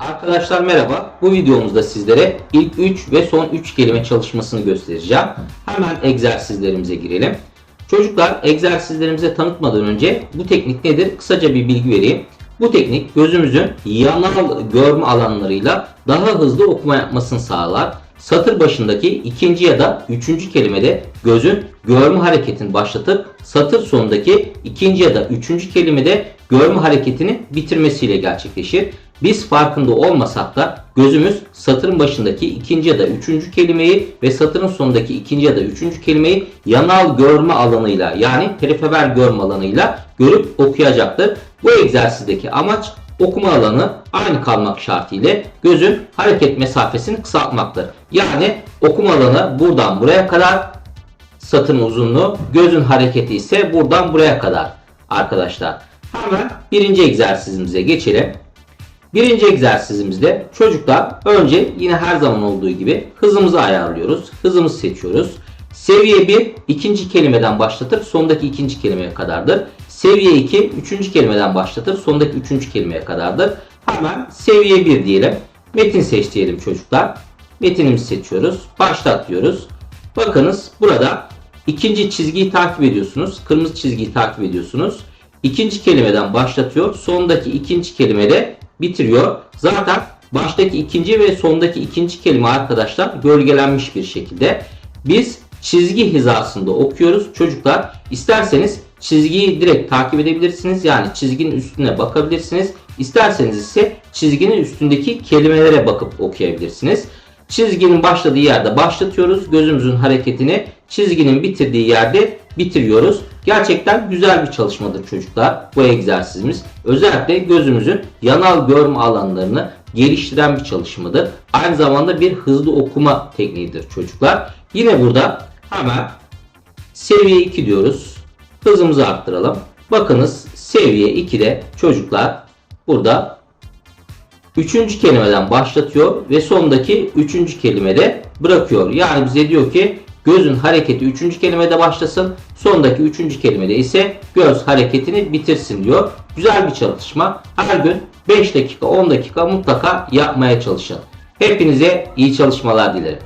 Arkadaşlar merhaba. Bu videomuzda sizlere ilk 3 ve son 3 kelime çalışmasını göstereceğim. Hemen egzersizlerimize girelim. Çocuklar egzersizlerimize tanıtmadan önce bu teknik nedir? Kısaca bir bilgi vereyim. Bu teknik gözümüzün yanal görme alanlarıyla daha hızlı okuma yapmasını sağlar. Satır başındaki ikinci ya da üçüncü kelimede gözün görme hareketini başlatıp satır sonundaki ikinci ya da üçüncü kelimede görme hareketini bitirmesiyle gerçekleşir. Biz farkında olmasak da gözümüz satırın başındaki ikinci ya da üçüncü kelimeyi ve satırın sonundaki ikinci ya da üçüncü kelimeyi yanal görme alanıyla yani perifer görme alanıyla görüp okuyacaktır. Bu egzersizdeki amaç okuma alanı aynı kalmak şartıyla gözün hareket mesafesini kısaltmaktır. Yani okuma alanı buradan buraya kadar satırın uzunluğu, gözün hareketi ise buradan buraya kadar arkadaşlar. Hemen birinci egzersizimize geçelim. Birinci egzersizimizde çocuklar önce yine her zaman olduğu gibi hızımızı ayarlıyoruz. Hızımızı seçiyoruz. Seviye 1 ikinci kelimeden başlatır. Sondaki ikinci kelimeye kadardır. Seviye 2 üçüncü kelimeden başlatır. Sondaki üçüncü kelimeye kadardır. Hemen seviye 1 diyelim. Metin seç diyelim çocuklar. Metinimizi seçiyoruz. Başlat diyoruz. Bakınız burada ikinci çizgiyi takip ediyorsunuz. Kırmızı çizgiyi takip ediyorsunuz. İkinci kelimeden başlatıyor. Sondaki ikinci kelimede bitiriyor. Zaten baştaki ikinci ve sondaki ikinci kelime arkadaşlar gölgelenmiş bir şekilde. Biz çizgi hizasında okuyoruz. Çocuklar isterseniz çizgiyi direkt takip edebilirsiniz. Yani çizginin üstüne bakabilirsiniz. İsterseniz ise çizginin üstündeki kelimelere bakıp okuyabilirsiniz. Çizginin başladığı yerde başlatıyoruz. Gözümüzün hareketini çizginin bitirdiği yerde bitiriyoruz. Gerçekten güzel bir çalışmadır çocuklar bu egzersizimiz. Özellikle gözümüzün yanal görme alanlarını geliştiren bir çalışmadır. Aynı zamanda bir hızlı okuma tekniğidir çocuklar. Yine burada hemen seviye 2 diyoruz. Hızımızı arttıralım. Bakınız seviye 2'de çocuklar burada üçüncü kelimeden başlatıyor ve sondaki üçüncü kelimede bırakıyor. Yani bize diyor ki gözün hareketi üçüncü kelimede başlasın. Sondaki üçüncü kelimede ise göz hareketini bitirsin diyor. Güzel bir çalışma. Her gün 5 dakika 10 dakika mutlaka yapmaya çalışın. Hepinize iyi çalışmalar dilerim.